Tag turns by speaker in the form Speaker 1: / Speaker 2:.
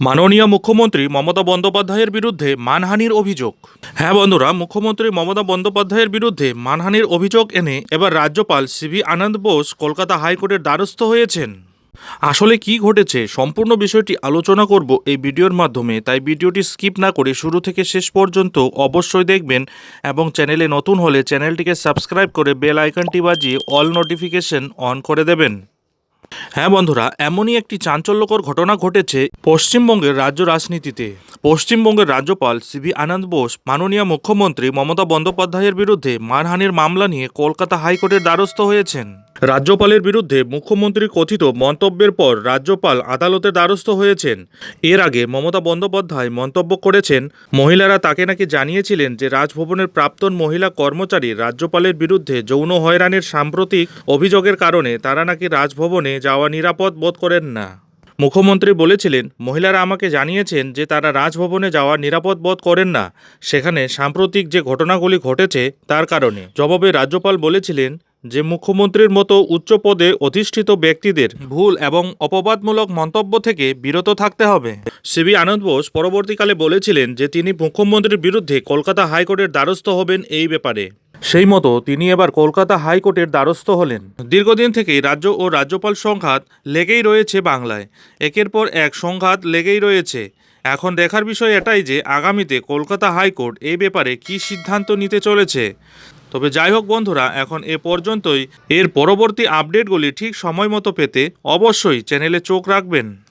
Speaker 1: মাননীয় মুখ্যমন্ত্রী মমতা বন্দ্যোপাধ্যায়ের বিরুদ্ধে মানহানির অভিযোগ। হ্যাঁ বন্ধুরা, মুখ্যমন্ত্রী মমতা বন্দ্যোপাধ্যায়ের বিরুদ্ধে মানহানির অভিযোগ এনে এবার রাজ্যপাল সিভি আনন্দ বোস কলকাতা হাইকোর্টের দ্বারস্থ হয়েছেন। আসলে কি ঘটেছে সম্পূর্ণ বিষয়টি আলোচনা করব এই ভিডিওর মাধ্যমে, তাই ভিডিওটি স্কিপ না করে শুরু থেকে শেষ পর্যন্ত অবশ্যই দেখবেন এবং চ্যানেলে নতুন হলে চ্যানেলটিকে সাবস্ক্রাইব করে বেল আইকনটি বাজিয়ে অল নোটিফিকেশন অন করে দেবেন। হ্যাঁ বন্ধুরা, এমনই একটি চাঞ্চল্যকর ঘটনা ঘটেছে পশ্চিমবঙ্গের রাজ্য রাজনীতিতে। পশ্চিমবঙ্গের রাজ্যপাল সিবি আনন্দ বোস, মাননীয় মুখ্যমন্ত্রী মমতা বন্দ্যোপাধ্যায়ের বিরুদ্ধে মানহানির মামলা নিয়ে কলকাতা হাইকোর্টের দ্বারস্থ হয়েছেন। রাজ্যপালের বিরুদ্ধে মুখ্যমন্ত্রীর কথিত মন্তব্যের পর রাজ্যপাল আদালতের দ্বারস্থ হয়েছেন। এর আগে মমতা বন্দ্যোপাধ্যায় মন্তব্য করেছেন, মহিলারা তাকে নাকি জানিয়েছিলেন যে রাজভবনের প্রাক্তন মহিলা কর্মচারী রাজ্যপালের বিরুদ্ধে যৌন হয়রানির সাম্প্রতিক অভিযোগের কারণে তারা নাকি রাজভবনে যাওয়া নিরাপদ বোধ করেন না। মুখ্যমন্ত্রী বলেছিলেন, মহিলারা আমাকে জানিয়েছেন যে তারা রাজভবনে যাওয়া নিরাপদ বোধ করেন না। সেখানে সাম্প্রতিক যে ঘটনাগুলি ঘটেছে তার কারণে। জবাবে রাজ্যপাল বলেছিলেন যে মুখ্যমন্ত্রীর মতো উচ্চ পদে অধিষ্ঠিত ব্যক্তিদের ভুল এবং অপবাদমূলক মন্তব্য থেকে বিরত থাকতে হবে। সিবি আনন্দ বোস পরবর্তীকালে বলেছিলেন যে তিনি মুখ্যমন্ত্রীর বিরুদ্ধে কলকাতা হাইকোর্টের দ্বারস্থ হবেন এই ব্যাপারে। সেই মতো তিনি এবার কলকাতা হাইকোর্টের দ্বারস্থ হলেন। দীর্ঘদিন থেকেই রাজ্য ও রাজ্যপাল সংঘাত লেগেই রয়েছে বাংলায়। একের পর এক সংঘাত লেগেই রয়েছে। এখন দেখার বিষয় এটাই যে আগামীতে কলকাতা হাইকোর্ট এই ব্যাপারে কী সিদ্ধান্ত নিতে চলেছে। তবে যাই হোক বন্ধুরা, এখন এ পর্যন্তই। এর পরবর্তী আপডেটগুলি ঠিক সময় মতো পেতে অবশ্যই চ্যানেলে চোখ রাখবেন।